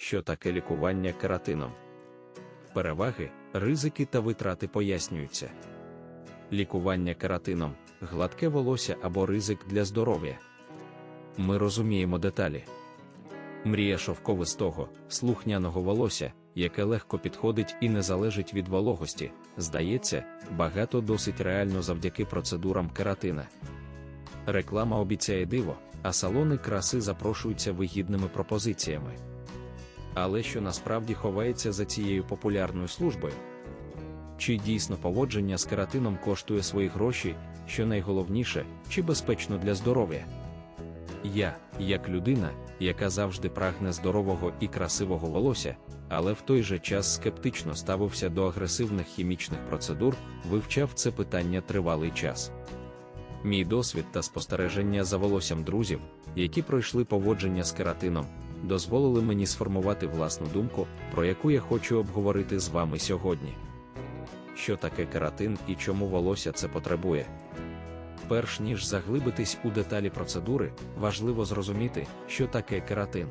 що таке лікування кератином. Переваги, ризики та витрати пояснюються. Лікування кератином, гладке волосся або ризик для здоров'я. Ми розуміємо деталі. Мрія шовковистого, слухняного волосся, яке легко підходить і не залежить від вологості, здається, багато досить реально завдяки процедурам кератина. Реклама обіцяє диво, а салони краси запрошуються вигідними пропозиціями. Але що насправді ховається за цією популярною службою? Чи дійсно поводження з кератином коштує свої гроші, що найголовніше, чи безпечно для здоров'я? Я, як людина, яка завжди прагне здорового і красивого волосся, але в той же час скептично ставився до агресивних хімічних процедур, вивчав це питання тривалий час. Мій досвід та спостереження за волоссям друзів, які пройшли поводження з кератином, дозволили мені сформувати власну думку, про яку я хочу обговорити з вами сьогодні. Що таке кератин і чому волосся це потребує? Перш ніж заглибитись у деталі процедури, важливо зрозуміти, що таке кератин.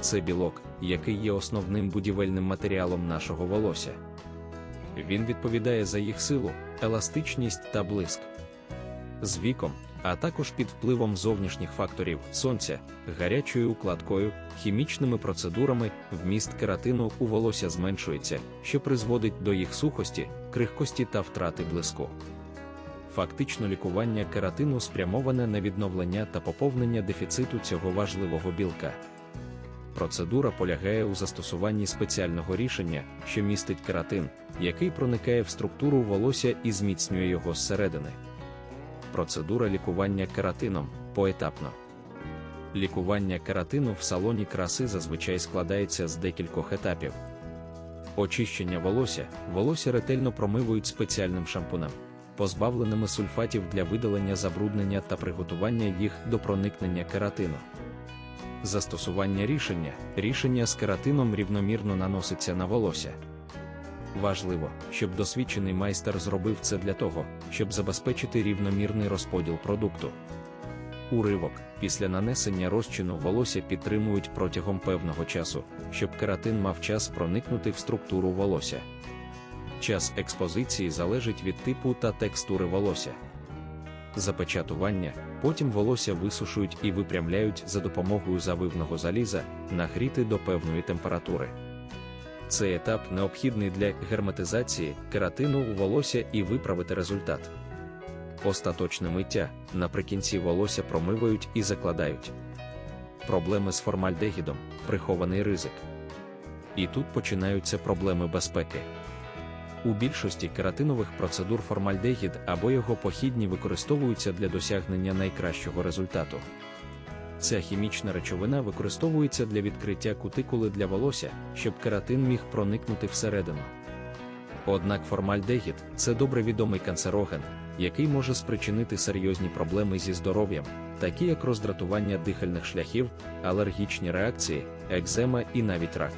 Це білок, який є основним будівельним матеріалом нашого волосся. Він відповідає за їх силу, еластичність та блиск. З віком, а також під впливом зовнішніх факторів сонця, гарячою укладкою, хімічними процедурами, вміст кератину у волосся зменшується, що призводить до їх сухості, крихкості та втрати блиску. Фактично лікування кератину спрямоване на відновлення та поповнення дефіциту цього важливого білка. Процедура полягає у застосуванні спеціального рішення, що містить кератин, який проникає в структуру волосся і зміцнює його зсередини. Процедура лікування кератином поетапно. Лікування кератину в салоні краси зазвичай складається з декількох етапів. Очищення волосся, волосся ретельно промивують спеціальним шампунем, позбавленими сульфатів для видалення забруднення та приготування їх до проникнення кератину. Застосування рішення рішення з кератином рівномірно наноситься на волосся. Важливо, щоб досвідчений майстер зробив це для того, щоб забезпечити рівномірний розподіл продукту. Уривок після нанесення розчину волосся підтримують протягом певного часу, щоб кератин мав час проникнути в структуру волосся. Час експозиції залежить від типу та текстури волосся. Запечатування, потім волосся висушують і випрямляють за допомогою завивного заліза, нагріти до певної температури. Цей етап необхідний для герметизації кератину у волосся і виправити результат. Остаточне миття наприкінці волосся промивають і закладають. Проблеми з формальдегідом прихований ризик. І тут починаються проблеми безпеки. У більшості кератинових процедур формальдегід або його похідні використовуються для досягнення найкращого результату. Ця хімічна речовина використовується для відкриття кутикули для волосся, щоб кератин міг проникнути всередину. Однак формальдегід це добре відомий канцероген, який може спричинити серйозні проблеми зі здоров'ям, такі як роздратування дихальних шляхів, алергічні реакції, екзема і навіть рак.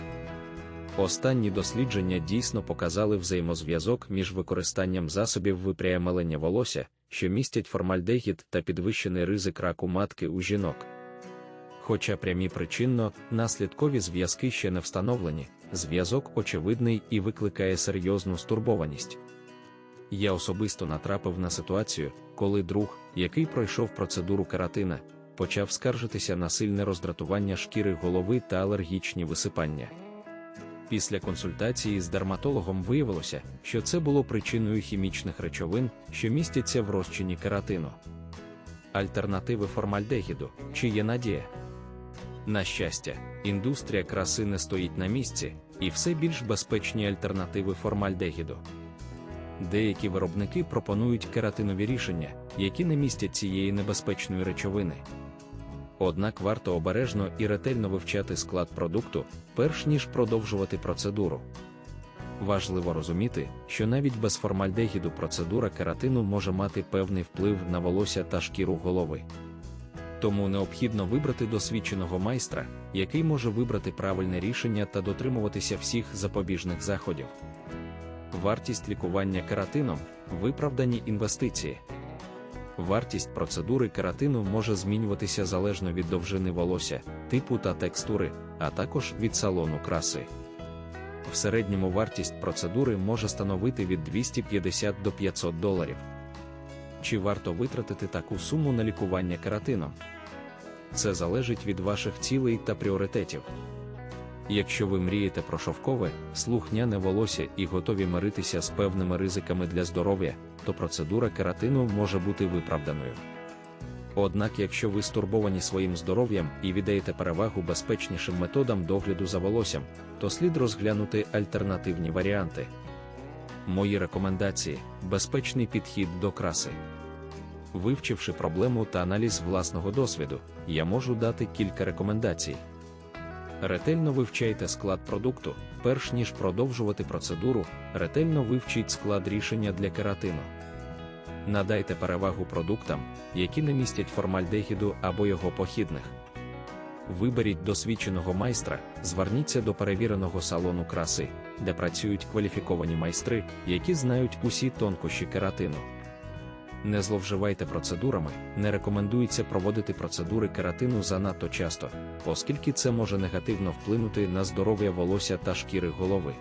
Останні дослідження дійсно показали взаємозв'язок між використанням засобів випрямлення волосся, що містять формальдегід та підвищений ризик раку матки у жінок. Хоча прямі причинно наслідкові зв'язки ще не встановлені, зв'язок очевидний і викликає серйозну стурбованість. Я особисто натрапив на ситуацію, коли друг, який пройшов процедуру кератина, почав скаржитися на сильне роздратування шкіри голови та алергічні висипання. Після консультації з дерматологом виявилося, що це було причиною хімічних речовин, що містяться в розчині кератину. Альтернативи формальдегіду, чи є надія. На щастя, індустрія краси не стоїть на місці, і все більш безпечні альтернативи формальдегіду. Деякі виробники пропонують кератинові рішення, які не містять цієї небезпечної речовини. Однак варто обережно і ретельно вивчати склад продукту, перш ніж продовжувати процедуру. Важливо розуміти, що навіть без формальдегіду процедура кератину може мати певний вплив на волосся та шкіру голови. Тому необхідно вибрати досвідченого майстра, який може вибрати правильне рішення та дотримуватися всіх запобіжних заходів. Вартість лікування кератином виправдані інвестиції. Вартість процедури кератину може змінюватися залежно від довжини волосся, типу та текстури, а також від салону краси. В середньому вартість процедури може становити від 250 до 500 доларів. Чи варто витратити таку суму на лікування кератином? Це залежить від ваших цілей та пріоритетів. Якщо ви мрієте про шовкове, слухняне волосся і готові миритися з певними ризиками для здоров'я, то процедура кератину може бути виправданою. Однак, якщо ви стурбовані своїм здоров'ям і віддаєте перевагу безпечнішим методам догляду за волоссям, то слід розглянути альтернативні варіанти. Мої рекомендації безпечний підхід до краси. Вивчивши проблему та аналіз власного досвіду, я можу дати кілька рекомендацій. Ретельно вивчайте склад продукту, перш ніж продовжувати процедуру, ретельно вивчіть склад рішення для кератину. Надайте перевагу продуктам, які не містять формальдегіду або його похідних. Виберіть досвідченого майстра, зверніться до перевіреного салону краси, де працюють кваліфіковані майстри, які знають усі тонкощі кератину. Не зловживайте процедурами, не рекомендується проводити процедури кератину занадто часто, оскільки це може негативно вплинути на здоров'я волосся та шкіри голови.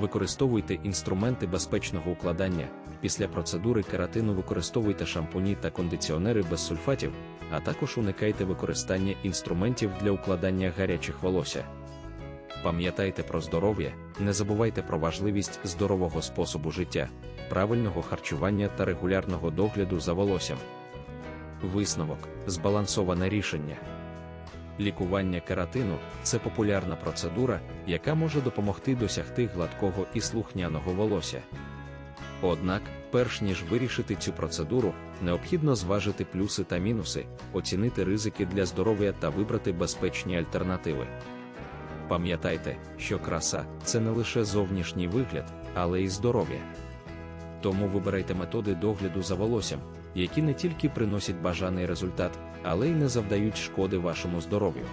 Використовуйте інструменти безпечного укладання. Після процедури кератину використовуйте шампуні та кондиціонери без сульфатів, а також уникайте використання інструментів для укладання гарячих волосся. Пам'ятайте про здоров'я, не забувайте про важливість здорового способу життя, правильного харчування та регулярного догляду за волоссям. Висновок збалансоване рішення. Лікування кератину це популярна процедура, яка може допомогти досягти гладкого і слухняного волосся. Однак, перш ніж вирішити цю процедуру, необхідно зважити плюси та мінуси, оцінити ризики для здоров'я та вибрати безпечні альтернативи. Пам'ятайте, що краса це не лише зовнішній вигляд, але й здоров'я. Тому вибирайте методи догляду за волоссям, які не тільки приносять бажаний результат, але й не завдають шкоди вашому здоров'ю.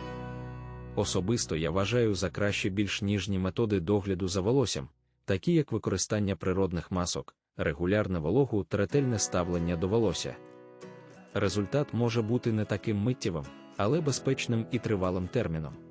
Особисто я вважаю за краще більш ніжні методи догляду за волоссям, такі як використання природних масок, регулярне вологу та ретельне ставлення до волосся. Результат може бути не таким миттєвим, але безпечним і тривалим терміном.